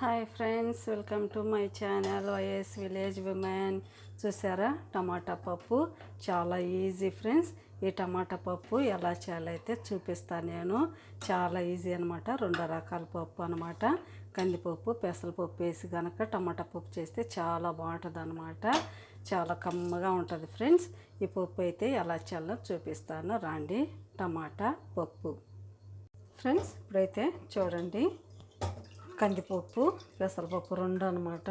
Hi friends welcome to my channel YS village women. చూసారా? టమాటా పప్పు. చాలా ఈజీ ఫ్రెండ్స్. ఈ టమాటా పప్పు ఎలా చేయాలైతే చూపిస్తాను నేను. చాలా ఈజీ అనమాట రెండు రకాల పప్పు అనమాట కందిపప్పు పెసరపప్పు వేసి కనుక టమాటా పప్పు చేస్తే చాలా బాగుంటుంది అనమాట చాలా కమ్మగా ఉంటుంది ఫ్రెండ్స్. ఈ పప్పు అయితే ఎలా చేయాలో చూపిస్తాను. రాండి టమాటా పప్పు. ఫ్రెండ్స్ ఇప్పుడైతే చూడండి. కందిపప్పు పెసరపప్పు రెండు అనమాట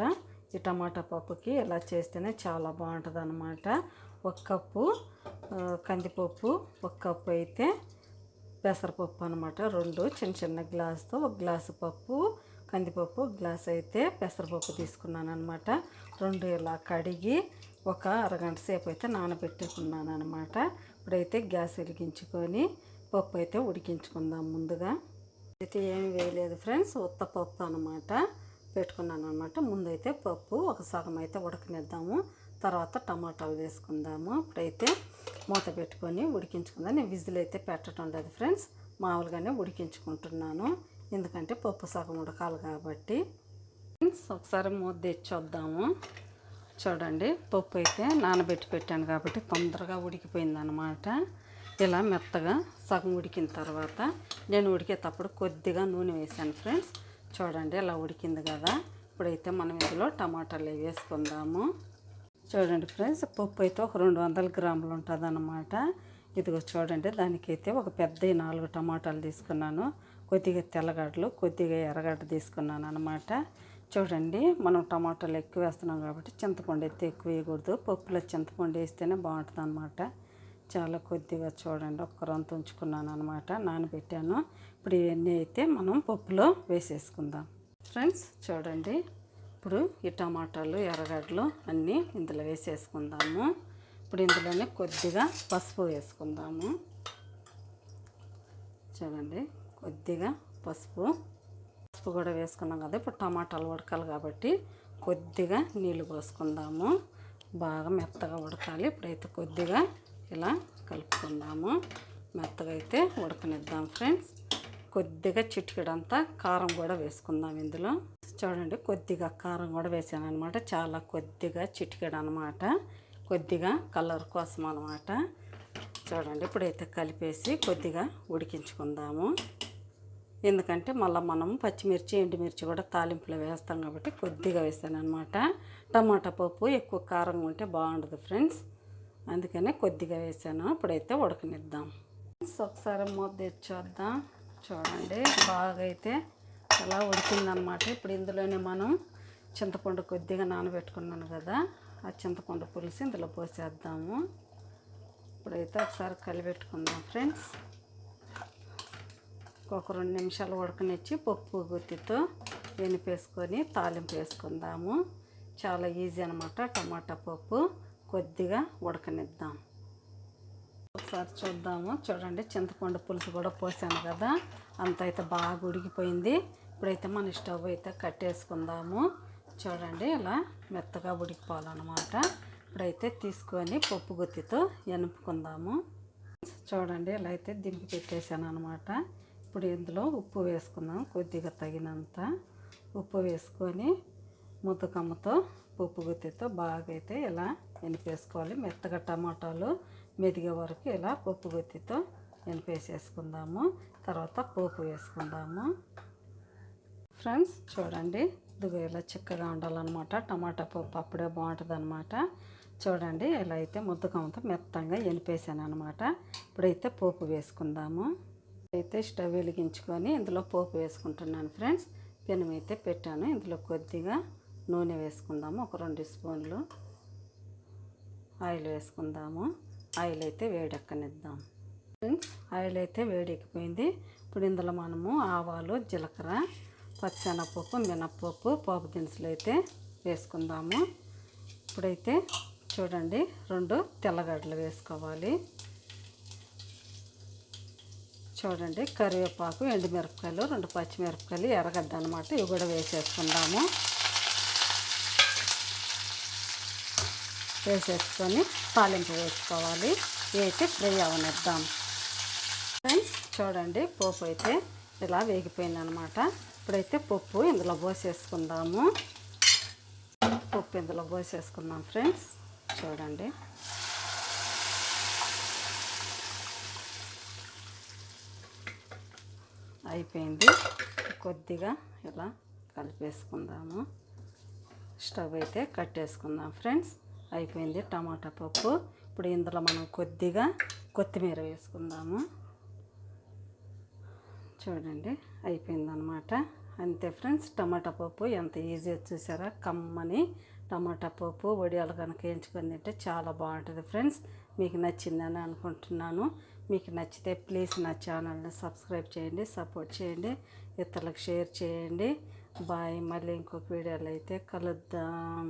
ఈ టమాటా పప్పుకి ఇలా చేస్తేనే చాలా బాగుంటుంది అనమాట ఒక కప్పు కందిపప్పు ఒక కప్పు అయితే పెసరపప్పు అనమాట రెండు చిన్న చిన్న గ్లాసుతో ఒక గ్లాసు పప్పు కందిపప్పు గ్లాస్ అయితే పెసరపప్పు తీసుకున్నాను అనమాట రెండు ఇలా కడిగి ఒక అరగంట సేపు అయితే నానబెట్టుకున్నాను అనమాట ఇప్పుడైతే గ్యాస్ వెలిగించుకొని పప్పు అయితే ఉడికించుకుందాం ముందుగా. అయితే ఏమి వేయలేదు ఫ్రెండ్స్. ఉత్త పప్పు అనమాట పెట్టుకున్నాను అనమాట ముందైతే పప్పు ఒక సగం అయితే ఉడకనిద్దాము. తర్వాత టమాటాలు వేసుకుందాము. ఇప్పుడైతే మూత పెట్టుకొని ఉడికించుకుందాం. నేను విజిల్ అయితే పెట్టడం లేదు ఫ్రెండ్స్. మామూలుగానే ఉడికించుకుంటున్నాను. ఎందుకంటే పప్పు సగం ఉడకాలి కాబట్టి. ఫ్రెండ్స్ ఒకసారి మూత తెచ్చొద్దాము చూడండి పప్పు అయితే నానబెట్టి పెట్టాను కాబట్టి తొందరగా ఉడికిపోయింది అనమాట ఇలా మెత్తగా సగం ఉడికిన తర్వాత నేను ఉడికేటప్పుడు కొద్దిగా నూనె వేసాను ఫ్రెండ్స్. చూడండి ఇలా ఉడికింది కదా. ఇప్పుడైతే మనం ఇందులో టమాటాలు వేసుకుందాము. చూడండి ఫ్రెండ్స్ పప్పు అయితే ఒక రెండు వందల గ్రాములు ఉంటుంది అన్నమాట ఇదిగో చూడండి దానికైతే ఒక పెద్ద నాలుగు టమాటాలు తీసుకున్నాను. కొద్దిగా తెల్లగడ్డలు కొద్దిగా ఎర్రగడ్డ తీసుకున్నాను అనమాట చూడండి మనం టమాటాలు ఎక్కువ వేస్తున్నాం కాబట్టి చింతపండు అయితే ఎక్కువ వేయకూడదు. పప్పులో చింతపండు వేస్తేనే బాగుంటుంది అనమాట చాలా కొద్దిగా చూడండి ఒక్క రొంత ఉంచుకున్నాను అనమాట నానబెట్టాను. ఇప్పుడు ఇవన్నీ అయితే మనం పప్పులో వేసేసుకుందాం. ఫ్రెండ్స్ చూడండి. ఇప్పుడు ఈ టమాటాలు ఎర్రగడ్డలు అన్నీ ఇందులో వేసేసుకుందాము. ఇప్పుడు ఇందులోనే కొద్దిగా పసుపు వేసుకుందాము. చూడండి కొద్దిగా పసుపు. పసుపు కూడా వేసుకున్నాం కదా ఇప్పుడు టమాటాలు ఉడకాలి కాబట్టి కొద్దిగా నీళ్ళు పోసుకుందాము. బాగా మెత్తగా ఉడకాలి. ఇప్పుడైతే కొద్దిగా ఇలా కలుపుకుందాము. మెత్తగా అయితే ఉడకనిద్దాం ఫ్రెండ్స్. కొద్దిగా చిటికెడంతా కారం కూడా వేసుకుందాం ఇందులో. చూడండి కొద్దిగా కారం కూడా వేసాను అనమాట చాలా కొద్దిగా చిటికెడు అనమాట కొద్దిగా కలర్ కోసం అనమాట చూడండి ఇప్పుడైతే కలిపేసి కొద్దిగా ఉడికించుకుందాము. ఎందుకంటే మళ్ళీ మనం పచ్చిమిర్చి ఎండుమిర్చి కూడా తాలింపులో వేస్తాం కాబట్టి కొద్దిగా వేసాను అనమాట టమాటా పప్పు ఎక్కువ కారంగా ఉంటే బాగుండదు ఫ్రెండ్స్. అందుకనే కొద్దిగా వేసాను. ఇప్పుడైతే ఉడకనిద్దాం. ఒకసారి మూత తెచ్చొద్దాం చూడండి బాగా అయితే అలా ఉడికిందనమాట ఇప్పుడు ఇందులోనే మనం చింతపండు కొద్దిగా నానబెట్టుకున్నాను కదా ఆ చింతపండు పులుసు ఇందులో పోసేద్దాము. ఇప్పుడైతే ఒకసారి కలిపెట్టుకుందాం ఫ్రెండ్స్. ఒక రెండు నిమిషాలు ఉడకనిచ్చి పప్పు గుత్తితో వెనిపేసుకొని తాలింపు వేసుకుందాము. చాలా ఈజీ అనమాట టమాటా పప్పు. కొద్దిగా ఉడకనిద్దాం. ఒకసారి చూద్దాము. చూడండి చింతపండు పులుసు కూడా పోసాను కదా. అంత అయితే బాగా ఉడికిపోయింది. ఇప్పుడైతే మన స్టవ్ అయితే కట్టేసుకుందాము. చూడండి ఇలా మెత్తగా ఉడికిపోవాలన్నమాట. ఇప్పుడైతే తీసుకొని పప్పు గుత్తితో ఎనుపుకుందాము. చూడండి ఇలా అయితే దింపి పెట్టేశాను అనమాట ఇప్పుడు ఇందులో ఉప్పు వేసుకుందాం కొద్దిగా తగినంత. ఉప్పు వేసుకొని ముద్దకమ్మతో పప్పు గుత్తితో బాగా అయితే ఇలా ఎనిపేసుకోవాలి మెత్తగా టమాటాలు మెదిగే వరకు ఇలా పప్పు గుత్తితో ఎనిపేసేసుకుందాము తర్వాత పోపు వేసుకుందాము. ఫ్రెండ్స్ చూడండి ఇదిగో ఇలా చిక్కగా ఉండాలన్నమాట. టమాటా పప్పు అప్పుడే బాగుంటుంది అనమాట చూడండి ఇలా అయితే ముద్దకంతో మెత్తంగా ఎనిపేసాను అనమాట ఇప్పుడైతే పోపు వేసుకుందాము. అయితే స్టవ్ వెలిగించుకొని ఇందులో పోపు వేసుకుంటున్నాను ఫ్రెండ్స్. పెనం అయితే పెట్టాను. ఇందులో కొద్దిగా నూనె వేసుకుందాము. ఒక రెండు స్పూన్లు ఆయిల్ వేసుకుందాము. ఆయిల్ అయితే వేడెక్కనిద్దాం. ఆయిల్ అయితే వేడెక్కిపోయింది. ఇప్పుడు ఇందులో మనము ఆవాలు జీలకర్ర పచ్చెనపప్పు మినప్పప్పు పోపు దినుసులు అయితే వేసుకుందాము. ఇప్పుడైతే చూడండి రెండు తెల్లగడ్డలు వేసుకోవాలి. చూడండి కరివేపాకు ఎండుమిరపకాయలు రెండు పచ్చిమిరపకాయలు ఎర్రగడ్డ అనమాట ఇవి కూడా వేసేసుకుందాము. వేసేసుకొని తాలింపు వేసుకోవాలి. ఇవి అయితే ఫ్రై అవనిద్దాం. ఫ్రెండ్స్ చూడండి పోపు అయితే ఇలా వేగిపోయింది అనమాట ఇప్పుడైతే పప్పు ఇందులో పోసేసుకుందాము. పప్పు ఇందులో పోసేసుకుందాం ఫ్రెండ్స్. చూడండి. అయిపోయింది. కొద్దిగా ఇలా కలిపేసుకుందాము. స్టవ్ అయితే కట్టేసుకుందాం ఫ్రెండ్స్. అయిపోయింది టమాటా పప్పు. ఇప్పుడు ఇందులో మనం కొద్దిగా కొత్తిమీర వేసుకుందాము. చూడండి అయిపోయిందనమాట అంతే ఫ్రెండ్స్ టమాటా పప్పు ఎంత ఈజీ చూసారా కమ్మని టమాటా పప్పు వడియాలు కనుక వేయించుకొని తింటే చాలా బాగుంటుంది ఫ్రెండ్స్. మీకు నచ్చిందని అనుకుంటున్నాను. మీకు నచ్చితే ప్లీజ్ నా ఛానల్ని సబ్స్క్రైబ్ చేయండి సపోర్ట్ చేయండి ఇతరులకు షేర్ చేయండి. బాయ్ మళ్ళీ ఇంకొక వీడియోలో అయితే కలుద్దాం.